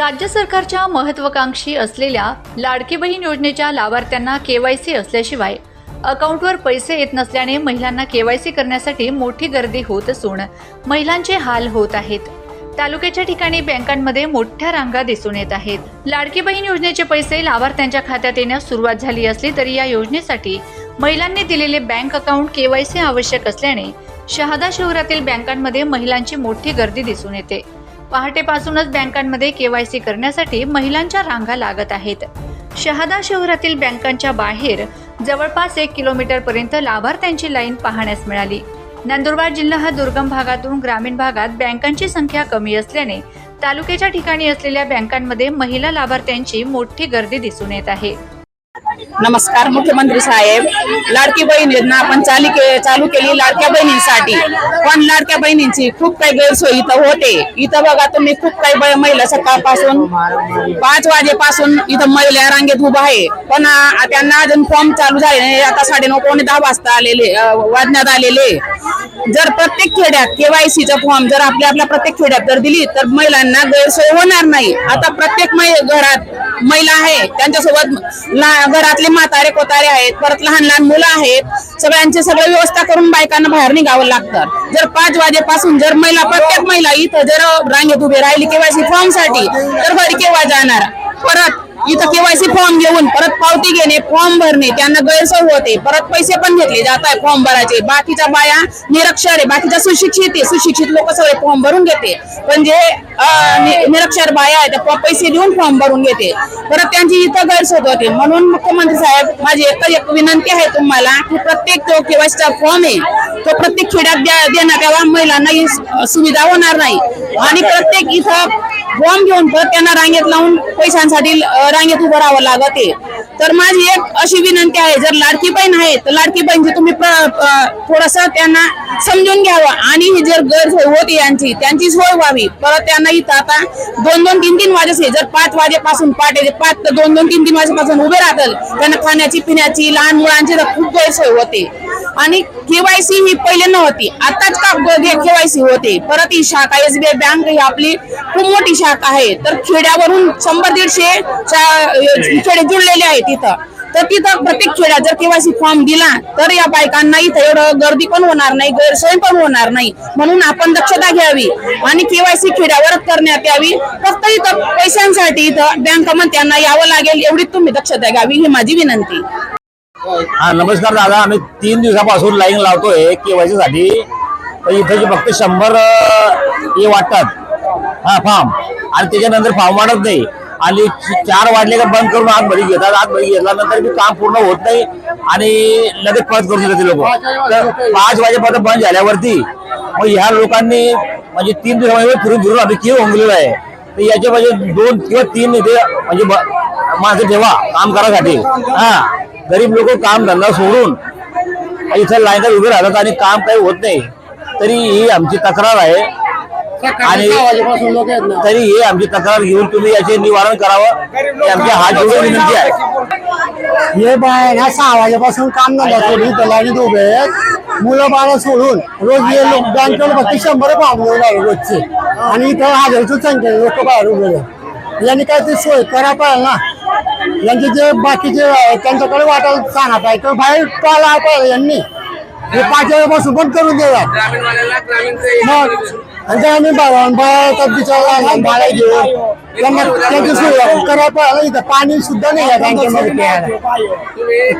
राज्य सरकारच्या महत्वाकांक्षी असलेल्या लाडकी बहीण योजनेच्या लाभार्थ्यांना केवायसी असल्याशिवाय अकाउंटवर पैसे येत नसल्याने महिलांना केवायसी करण्यासाठी मोठी गर्दी होत असून महिलांचे हाल होत आहेत. तालुक्याच्या ठिकाणी बँकांमध्ये मोठ्या रांगा दिसून येत आहेत. लाडकी बहीण योजनेचे पैसे लाभार्थ्यांच्या खात्यात येण्यास सुरुवात झाली असली तरी या योजनेसाठी महिलांनी दिलेले बँक अकाउंट केवायसी आवश्यक असल्याने शहादा शहरातील बँकांमध्ये महिलांची मोठी गर्दी दिसून येते. पहाटेपासूनच बँकांमध्ये केवायसी करण्यासाठी महिलांच्या रांगा लागत आहेत. शहादा शहरातील बँकांच्या बाहेर जवळपास एक किलोमीटर पर्यंत लाभार्थ्यांची लाईन पाहण्यास मिळाली. नंदुरबार जिल्हा हा दुर्गम भागातून ग्रामीण भागात बँकांची संख्या कमी असल्याने तालुक्याच्या ठिकाणी असलेल्या बँकांमध्ये महिला लाभार्थ्यांची मोठी गर्दी दिसून येत आहे. नमस्कार मुख्यमंत्री साहेब. लाडकी बहीण योजना आपण चाली के चालू केली लाडक्या बहिणींसाठी. पण लाडक्या बहिणींची खूप काही गैरसोय इथं होते. इथं बघा तुम्ही खूप काही महिला सकाळपासून पाच वाजेपासून इथं महिला रांगेत उभा आहे. पण त्यांना अजून फॉर्म चालू झाले नाही. आता साडेनऊ पावणे दहा वाजता आलेले वाजण्यात आलेले. जर प्रत्येक खेड्यात केवायसीचा फॉर्म जर आपल्या आपल्या प्रत्येक खेड्यात जर दिली तर महिलांना गैरसोय होणार नाही. आता प्रत्येक घरात महिला आहे त्यांच्यासोबत घरातले म्हातारे कोतारे आहेत परत लहान लहान मुलं आहेत सगळ्यांची सगळं व्यवस्था करून बायकांना बाहेर निघावं लागतं. जर पाच वाजेपासून जर महिला प्रत्येक महिला इथं जर रांगेत उभी राहिली केवायसी फॉर्मसाठी तर घरी केव्हा जाणार? परत इथं केवायसी फॉर्म घेऊन परत पावती घेणे फॉर्म भरणे त्यांना गैरसोय होते. परत पैसे पण घेतले जात आहे फॉर्म भरायचे. बाकीच्या बाया निरक्षर आहे. बाकीच्या सुशिक्षित आहे. सुशिक्षित लोक सगळे फॉर्म भरून घेते. पण जे निरक्षर बाया आहे त्या पैसे देऊन फॉर्म भरून घेते. परत त्यांची इथं गैरसोय होते. म्हणून मुख्यमंत्री साहेब माझी एक एक विनंती आहे तुम्हाला की प्रत्येक जो केवायसीचा फॉर्म आहे तो प्रत्येक खेड्यात देण्यात यावा. महिलांना ही सुविधा होणार नाही. आणि प्रत्येक इथं बॉम्ब घेऊन परत त्यांना रांगेत लावून पैशांसाठी रांगेत उभं राहावं लागते तर माझी एक अशी विनंती आहे जर लाडकी बहीण आहे तर लाडकी बहीणची तुम्ही थोडस त्यांना समजून घ्यावं. आणि ही जर गैरसोय होती यांची त्यांची सोय व्हावी. परत त्यांना इथं आता दोन दोन तीन तीन वाजेचे जर पाच वाजेपासून पहाटे पाच तर दोन दोन तीन तीन वाजेपासून उभे राहतील. त्यांना खाण्याची पिण्याची लहान मुलांची तर खूप गैरसोय होते. आणि केवायसी ही पहिले नव्हती. आताच का केवायसी होते? परत ही शाखा एसबीआय बँक ही आपली खूप मोठी शाखा आहे. तर खेड्यावरून शंभर दीडशे खेडे जुळलेले आहेत तिथं तर तिथं प्रत्येक खेड्यात जर केवायसी फॉर्म दिला तर या बायकांना इथं एवढं गर्दी पण होणार नाही गैरसोय पण होणार नाही. म्हणून आपण दक्षता घ्यावी आणि केवायसी खेड्यावरच करण्यात यावी. फक्त इथं पैशांसाठी इथं बँकामध्ये त्यांना यावं लागेल एवढी तुम्ही दक्षता घ्यावी ही माझी विनंती. हा नमस्कार दादा आम्ही तीन दिवसापासून लाईन लावतोय केवायसी साठी. तर इथे जे फक्त शंभर हे वाटतात. हा फॉर्म आणि त्याच्यानंतर फॉर्म वाढत नाही. आणि चार वाढले का बंद करून आतमध्ये घेतात. आतमध्ये घेतल्यानंतर बी काम पूर्ण होत नाही आणि लगेच परत करून देतात लोक. तर पाच वाजेपर्यंत बंद झाल्यावरती मग ह्या लोकांनी म्हणजे तीन दिवसामध्ये फिरून फिरून आम्ही केव होऊन आहे. तर याच्या म्हणजे दोन किंवा तीन इथे म्हणजे ब- माणसं ठेवा काम करायसाठी. हा. गरीब लोक काम धंदा सोडून इथे लाईनला उभे राहतात आणि काम काही होत नाही तरी ही आमची तक्रार आहे. आणि तरी ही आमची तक्रार घेऊन तुम्ही याचे निवारण करावं. ही आमची हात जोडून विनंती आहे. हे बाय ह्या सहा वाजेपासून काम धंदा सोडून लाईनीत उभे आहेत. मुलं बाळा सोडून रोज हे लोक बँकेवर फक्त शंभर आले रोजचे. आणि इथं हजारची संख्या लोक बाहेर उभे यांनी काय ते सोय करा पाहिजे ना. यांचे जे बाकीचे आहेत, त्यांच्याकडे वाटायला सांगा पाहिजे तर बाहेर टॉला पाहिजे यांनी. हे पाच वाजेपासून पण करून देऊया मग आणि त्या आम्ही बाळा बिचारा बाळा घेऊन त्यांना त्यांची सोय करा पाहिजे इथं पाणी सुद्धा नाही आहे बँकेमध्ये प्यायला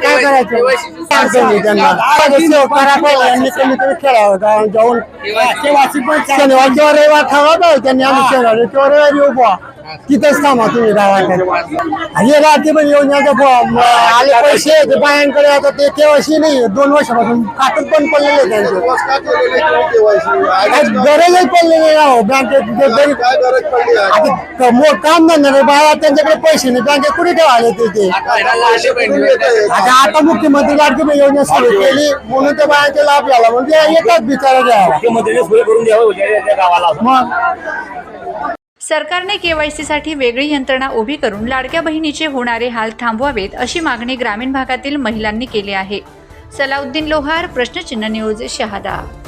काय करायचं? अडचण आहे त्यांना. सेवा करा पाहिजे यांनी कमी कमी खेळावं जाऊन शनिवार किंवा रविवार ठरवा पाहिजे त्यांनी आम्ही शनिवारी किंवा रविवारी येऊ बुवा तिथंच थांबा तुम्ही गावाकडे हे राहते पण योजनेचा फॉर्म आले पैसे ते बायांकडे आता ते केवायसी नाही दोन वर्षापासून खात्यात पण पडलेले आहे त्यांचे. गरजच पडलेली नाही राहो बँकेत आता काम धंदा बाया त्यांच्याकडे पैसे नाही. बँकेत कुठे ठेवायला ते ते? आता आता मुख्यमंत्री लाडकी योजना सुरू केली. म्हणून त्या बायांचे लाभ झाला. म्हणजे येतात बिचारा द्यावा मुख्यमंत्र्यांनी सोय करून द्यावं या- या गावाला. मग? सरकारने केवायसीसाठी वेगळी यंत्रणा उभी करून लाडक्या बहिणीचे होणारे हाल थांबवावेत अशी मागणी ग्रामीण भागातील महिलांनी केली आहे. सलाउद्दीन लोहार प्रश्नचिन्ह न्यूज शहादा.